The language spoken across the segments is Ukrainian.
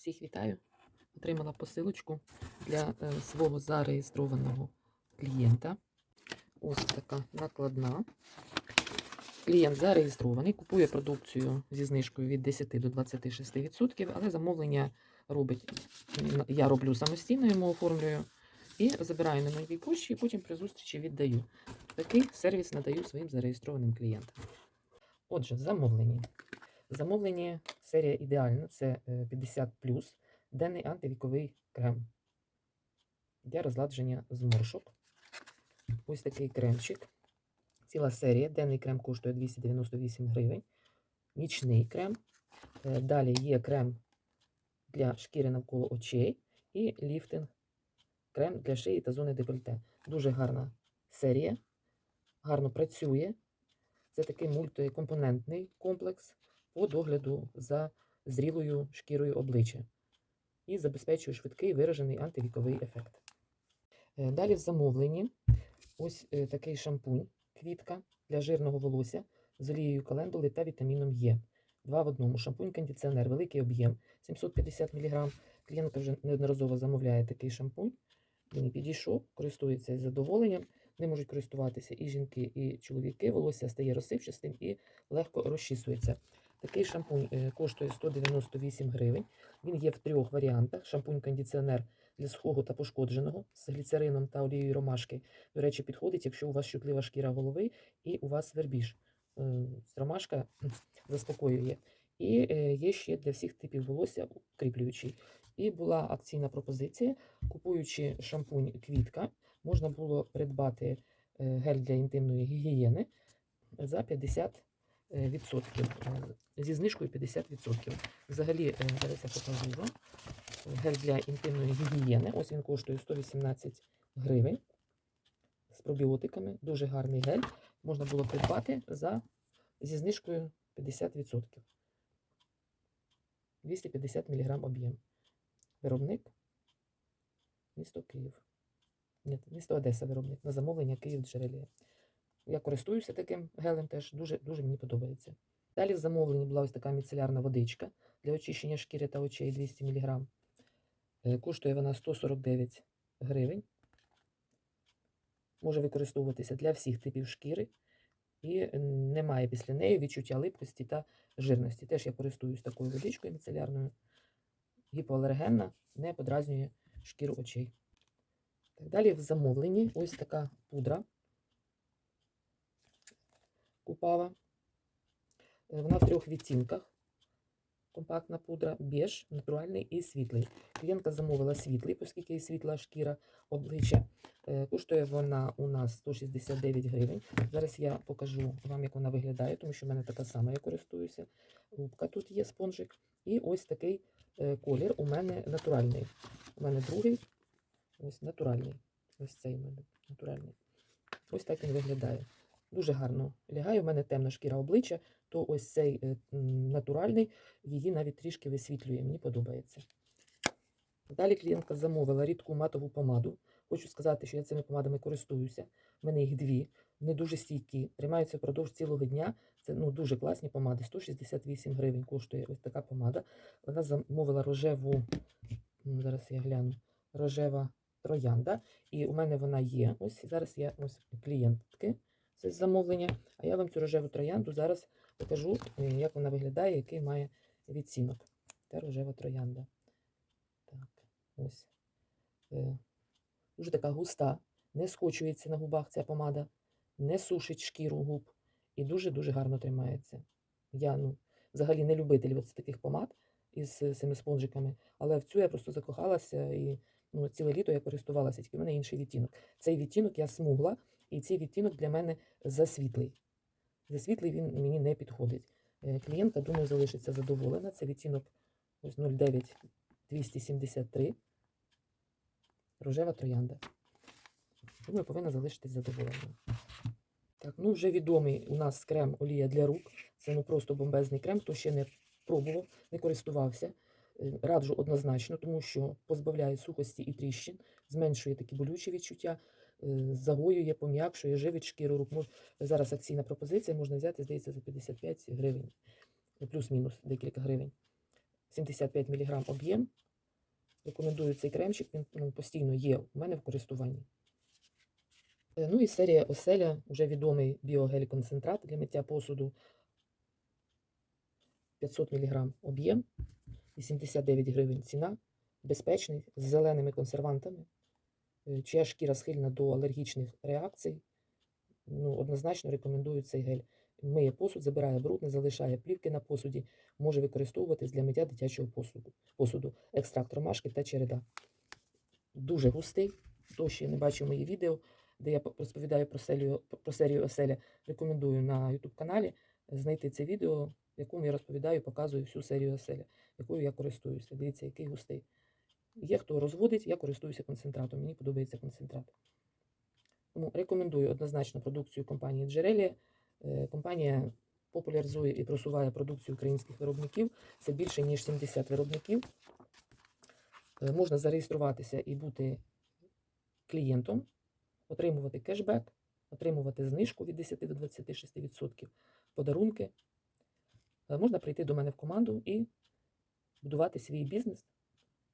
Всіх вітаю. Отримала посилочку для е, свого зареєстрованого клієнта. Ось така накладна. Клієнт зареєстрований, купує продукцію зі знижкою від 10 до 26%, але замовлення робить, я роблю самостійно, йому оформлюю і забираю на новій пошті, і потім при зустрічі віддаю. Такий сервіс надаю своїм зареєстрованим клієнтам. Отже, замовлення. Замовлення серія ідеальна, це е, 50 денний антивіковий крем для розладження зморшок. Ось такий кремчик. Ціла серія. Денний крем коштує 298 гривень. Нічний крем. Е, Далі є крем для шкіри навколо очей і ліфтинг крем для шиї та зони декольте. Дуже гарна серія. Гарно працює. Це такий мультикомпонентний комплекс по догляду за зрілою шкірою обличчя і забезпечує швидкий виражений антивіковий ефект. Е, Далі в замовленні ось е, такий шампунь, квітка для жирного волосся з олією календули та вітаміном Е. Два в одному. Шампунь-кондиціонер, великий об'єм, 750 мг. Клієнтка вже неодноразово замовляє такий шампунь. Він підійшов, користується із задоволенням. Ним можуть користуватися і жінки, і чоловіки. Волосся стає розсипчастим і легко розчісується. Такий шампунь е, коштує 198 гривень. Він є в трьох варіантах: шампунь-кондиціонер для сухого та пошкодженого з гліцерином та олією ромашки. До речі, підходить, якщо у вас чутлива шкіра голови і у вас вербіж. Е, Ромашка заспокоює. І е, є ще для всіх типів волосся укріплюючий. І була акційна пропозиція, купуючи шампунь квітка, можна було придбати гель для інтимної гігієни за 50 е, відсотків, е, зі знижкою 50%. Взагалі, е, зараз я покажу вам гель для інтимної гігієни. Ось він коштує 118 гривень з пробіотиками. Дуже гарний гель. Можна було придбати за, зі знижкою 50%. 250 мг об'єм. Виробник місто Київ. Ні, місто Одеса виробник на замовлення Київ джерелія. Я користуюся таким гелем теж, дуже, дуже мені подобається. Далі в замовленні була ось така міцелярна водичка для очищення шкіри та очей 200 мг. Е, Коштує вона 149 гривень. Може використовуватися для всіх типів шкіри. І е, немає після неї відчуття липкості та жирності. Теж я користуюсь такою водичкою міцелярною. Гіпоалергенна, не подразнює шкіру очей. Далі в замовленні ось така пудра купава. Е, Вона в трьох відтінках. Компактна пудра, беж, натуральний і світлий. Клієнтка замовила світлий, оскільки і світла шкіра обличчя. Е, Коштує вона у нас 169 гривень. Зараз я покажу вам, як вона виглядає, тому що в мене така сама, я користуюся. Губка тут є спонжик. І ось такий е, колір у мене натуральний. У мене другий, ось натуральний. Ось цей у мене натуральний. Ось так він виглядає. Дуже гарно лягає. У мене темна шкіра обличчя, то ось цей е, натуральний її навіть трішки висвітлює. Мені подобається. Далі клієнтка замовила рідку матову помаду. Хочу сказати, що я цими помадами користуюся. У мене їх дві, вони дуже стійкі, тримаються впродовж цілого дня. Це ну, дуже класні помади. 168 гривень коштує ось така помада. Вона замовила рожеву, зараз я гляну, рожева троянда. І у мене вона є. Ось зараз я ось клієнтки. Це замовлення. А я вам цю рожеву троянду зараз покажу, е, як вона виглядає, який має відцінок. Та рожева троянда. Так, ось. Е, Дуже така густа, не скочується на губах ця помада, не сушить шкіру губ і дуже-дуже гарно тримається. Я ну, взагалі не любитель от таких помад із е, цими спонжиками, але в цю я просто закохалася і ну, ціле літо я користувалася, тільки в мене інший відтінок. Цей відтінок я смугла, і цей відтінок для мене засвітлий. Засвітлий він мені не підходить. Е, Клієнтка, думаю, залишиться задоволена. Це відтінок ось 09 273. Рожева троянда. Думаю, повинна залишитись задоволеною. Так, ну вже відомий у нас крем олія для рук. Це ну просто бомбезний крем. Хто ще не пробував, не користувався. Е, Раджу однозначно, тому що позбавляє сухості і тріщин, зменшує такі болючі відчуття, е, загоює, пом'якшує, живить шкіру рук. Зараз акційна пропозиція можна взяти, здається, за 55 гривень, плюс-мінус декілька гривень. 75 мг об'єм. Рекомендую цей кремчик, він ну, постійно є у мене в користуванні. Е, Ну і серія Оселя, вже відомий біогель-концентрат для миття посуду. 500 мг об'єм, 89 гривень ціна, безпечний, з зеленими консервантами, е, чия шкіра схильна до алергічних реакцій. Ну, однозначно рекомендую цей гель. Миє посуд, забирає бруд, не залишає плівки на посуді, може використовуватись для миття дитячого посуду, посуду екстракт ромашки та череда. Дуже густий. Хто ще не бачив мої відео, де я розповідаю про серію, про серію оселя, рекомендую на YouTube каналі знайти це відео, в якому я розповідаю, показую всю серію оселя, якою я користуюся. Дивіться, який густий. Є хто розводить, я користуюся концентратом. Мені подобається концентрат. Тому рекомендую однозначно продукцію компанії Джерелі. Компанія популяризує і просуває продукцію українських виробників. Це більше ніж 70 виробників. Е, Можна зареєструватися і бути клієнтом, отримувати кешбек, отримувати знижку від 10 до 26%, подарунки. Е, Можна прийти до мене в команду і будувати свій бізнес,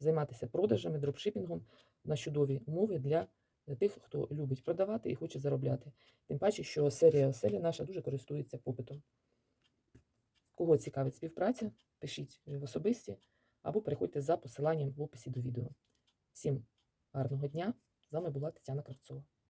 займатися продажами, дропшипінгом на чудові умови для тих, хто любить продавати і хоче заробляти. Тим паче, що серія оселя наша дуже користується попитом. Кого цікавить співпраця, пишіть в особисті або переходьте за посиланням в описі до відео. Всім гарного дня! З вами була Тетяна Кравцова.